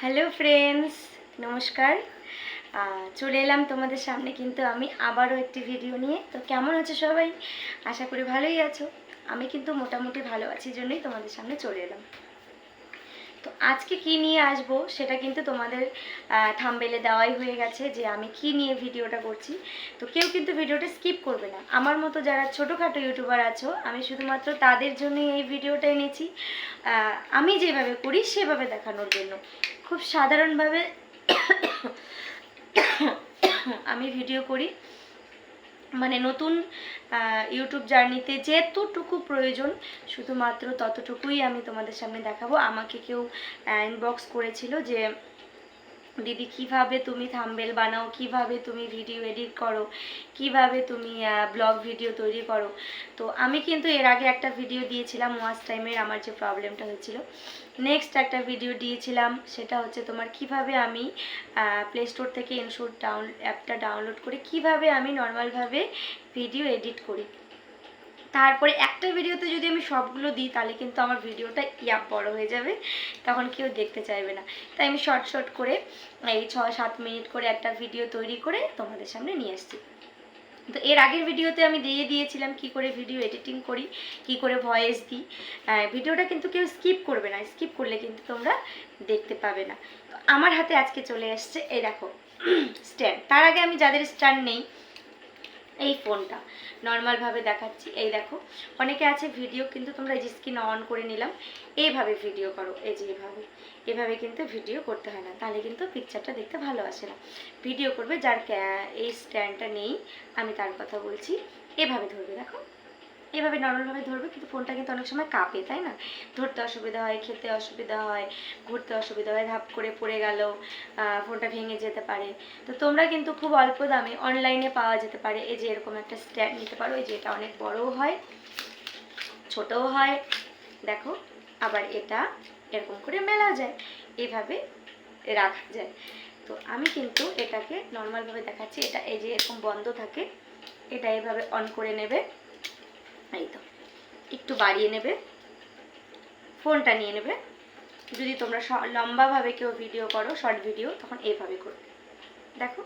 Hello friends নমস্কার। চলে এলাম তোমাদের সামনে কিন্তু আমি আবারও একটি ভিডিও নিয়ে। তো কেমন আছো সবাই? আশা করি ভালোই আছো। আমি কিন্তু মোটামুটি ভালো আছি জন্যই তোমাদের সামনে চলে এলাম। তো আজকে কি নিয়ে আসব সেটা কিন্তু তোমাদের থামবেলে দেওয়াই হয়ে গেছে যে আমি কি নিয়ে ভিডিওটা করছি। তো কেউ কিন্তু ভিডিওটা স্কিপ করবে না। আমার মতো যারা ছোটোখাটো ইউটিউবার আছো, আমি শুধুমাত্র তাদের জন্যই এই ভিডিওটা এনেছি। আমি যেভাবে করি সেভাবে দেখানোর জন্য। খুব সাধারণভাবে আমি ভিডিও করি। মানে নতুন ইউটিউব জার্নিতে যেতটুকু প্রয়োজন, শুধুমাত্র ততটুকুই আমি তোমাদের সামনে দেখাবো। আমাকে কেউ ইনবক্স করেছিল যে দিদি, কীভাবে তুমি থাম্বেল বানাও? কীভাবে তুমি ভিডিও এডিট করো? কীভাবে তুমি ব্লগ ভিডিও তৈরি করো? তো আমি কিন্তু এর আগে একটা ভিডিও দিয়েছিলাম ওয়াচ টাইমের আমার যে প্রবলেমটা হয়েছিল। নেক্সট একটা ভিডিও দিয়েছিলাম, সেটা হচ্ছে তোমার কীভাবে আমি প্লে স্টোর থেকে ইনশোর ডাউন অ্যাপটা ডাউনলোড করে কীভাবে আমি নর্মালভাবে ভিডিও এডিট করি। তারপরে একটা ভিডিওতে যদি আমি সবগুলো দিই, তাহলে কিন্তু আমার ভিডিওটা ইয়াপ বড় হয়ে যাবে। তখন কেউ দেখতে চাইবে না। তাই আমি শর্ট শর্ট করে এই ছ সাত মিনিট করে একটা ভিডিও তৈরি করে তোমাদের সামনে নিয়ে এসেছি তো এর আগের ভিডিওতে আমি দিয়ে দিয়েছিলাম কি করে ভিডিও এডিটিং করি, কি করে ভয়েস দিই। ভিডিওটা কিন্তু কেউ স্কিপ করবে না। স্কিপ করলে কিন্তু তোমরা দেখতে পাবে না। তো আমার হাতে আজকে চলে এসছে, এই দেখো স্ট্যান্ড তার আগে আমি যাদের স্ট্যান্ড নেই এই ফোনটা। নর্মালভাবে দেখাচ্ছি। এই দেখো, অনেকে আছে ভিডিও কিন্তু তোমরা এই যে স্ক্রিন অন করে নিলাম। এইভাবে ভিডিও করো, এই যে এভাবে এভাবে কিন্তু ভিডিও করতে হয় না। তাহলে কিন্তু পিকচারটা দেখতে ভালো আসে না। ভিডিও করবে যার এই স্ট্যান্ডটা নেই, আমি তার কথা বলছি। এভাবে ধরবে, দেখো। এভাবে নর্মালভাবে ধরবে, কিন্তু ফোনটা কিন্তু অনেক সময় কাঁপে, তাই না? ধরতে অসুবিধা হয়, খেতে অসুবিধা হয়, ঘুরতে অসুবিধা হয়, ধাপ করে পড়ে গেল ফোনটা ভেঙে যেতে পারে। তো তোমরা কিন্তু খুব অল্প দামে অনলাইনে পাওয়া যেতে পারে। এই যে এরকম একটা স্ট্যান্ড নিতে পারো, এই যে এটা অনেক বড়ও হয়, ছোটও হয়। দেখো, আবার এটা এরকম করে মেলা যায় এইভাবে রাখা যায়। তো আমি কিন্তু এটাকে নর্মালভাবে দেখাচ্ছি। এটা এই যে এরকম বন্ধ থাকে, এটা এইভাবে অন করে নেবে। এই তো, একটু বাড়িয়ে নেবে, ফোনটা নিয়ে নেবে। যদি তোমরা লম্বাভাবে কেউ ভিডিও করো শর্ট ভিডিও তখন এইভাবে করবে। দেখো।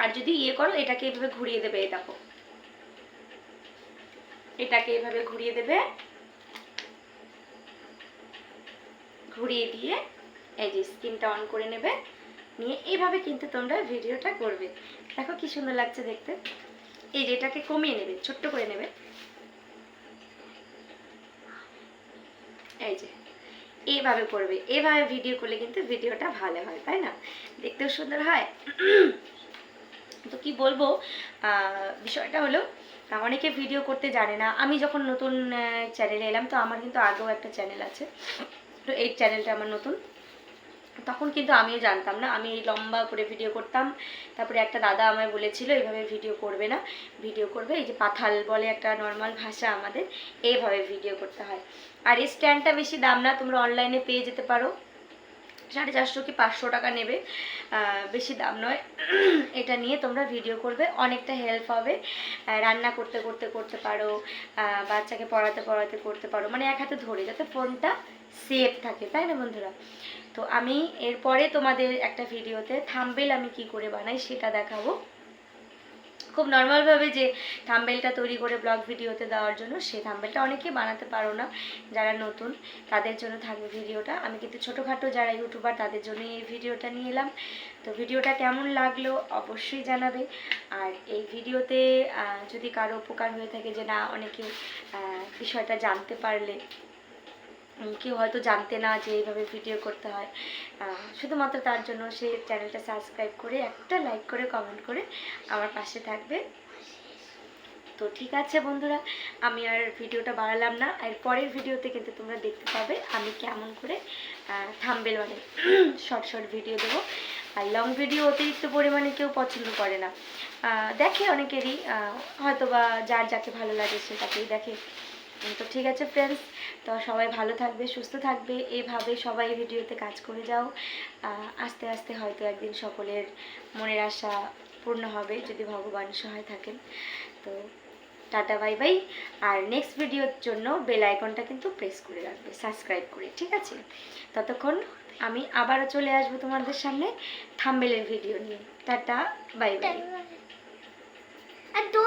আর যদি ইয়ে করো, এটাকে এভাবে ঘুরিয়ে দেবে, এই দেখো। এটাকে এভাবে ঘুরিয়ে দেবে। ঘুরিয়ে দিয়ে, এই যে স্ক্রিনটা অন করে নেবে। নিয়ে এইভাবে কিন্তু তোমরা ভিডিওটা করবে। দেখো কি সুন্দর লাগছে দেখতে। এই যে এটাকে কমিয়ে নেবে, ছোট্ট করে নেবে। এই যে, এইভাবে করবে। এইভাবে ভিডিও করলে কিন্তু ভিডিওটা ভালো হয়, তাই না? দেখতেও সুন্দর হয়। তো কি বলব বিষয়টা হলো, অনেকে ভিডিও করতে জানে না। আমি যখন নতুন চ্যানেলে এলাম, তো আমার কিন্তু আগেও একটা চ্যানেল আছে। তো এই চ্যানেলটা আমার নতুন। তখন কিন্তু আমিও জানতাম না। আমি এই লম্বা করে ভিডিও করতাম। তারপরে একটা দাদা আমায় বলেছিল, এইভাবে ভিডিও করবে না। ভিডিও করবে। এই যে পাথাল বলে একটা নর্মাল ভাষা আমাদের, এইভাবে ভিডিও করতে হয়। আর এই স্ট্যান্ডটা বেশি দাম না, তোমরা অনলাইনে পেয়ে যেতে পারো। সাড়ে চারশো কি পাঁচশো টাকা নেবে। বেশি দাম নয়। এটা নিয়ে তোমরা ভিডিও করবে। অনেকটা হেল্প হবে। রান্না করতে করতে করতে পারো বাচ্চাকে পড়াতে পড়াতে করতে পারো। মানে এক হাতে ধরে, যাতে ফোনটা সেফ থাকে। তাই না বন্ধুরা? তো আমি এরপরে তোমাদের একটা ভিডিওতে থাম্বেল আমি কি করে বানাই সেটা দেখাবো। খুব নর্মালভাবে যে থাম্বেলটা তৈরি করে ব্লগ ভিডিওতে দেওয়ার জন্য সেই থাম্বেলটা অনেকে বানাতে পারো না। যারা নতুন, তাদের জন্য থাকবে ভিডিওটা আমি কিন্তু ছোটোখাটো যারা ইউটিউবার তাদের জন্যই এই ভিডিওটা নিয়ে এলাম। তো ভিডিওটা কেমন লাগল অবশ্যই জানাবে। আর এই ভিডিওতে যদি কারও উপকার হয়ে থাকে যে না, অনেকে বিষয়টা জানতে পারলে কেউ হয়তো জানতে না যে এইভাবে ভিডিও করতে হয়। শুধুমাত্র তার জন্য সে চ্যানেলটা সাবস্ক্রাইব করে একটা লাইক করে, কমেন্ট করে আমার পাশে থাকবে। তো ঠিক আছে বন্ধুরা, আমি আর ভিডিওটা বাড়ালাম না। আর পরের ভিডিওতে কিন্তু তোমরা দেখতে পাবে আমি কেমন করে থাম্বেল মানে শর্ট শর্ট ভিডিও দেবো। আর লং ভিডিও অতিরিক্ত পরিমাণে কেউ পছন্দ করে না। দেখে অনেকেরই হয়তো বা যার যাকে ভালো লাগে সে তাকেই দেখে। তো ঠিক আছে ফ্রেন্ডস তো সবাই ভালো থাকবে, সুস্থ থাকবে এভাবে সবাই ভিডিওতে কাজ করে যাও। আস্তে আস্তে হয়তো একদিন সকলের মনের আশা পূর্ণ হবে, যদি ভগবান সহায় থাকেন। তো টাটা বাই বাই আর নেক্সট ভিডিওর জন্য বেল আইকনটা কিন্তু প্রেস করে রাখবে সাবস্ক্রাইব করে, ঠিক আছে? ততক্ষণ আমি আবারও চলে আসব তোমাদের সামনে থাম্বেলের ভিডিও নিয়ে। Tata bye bye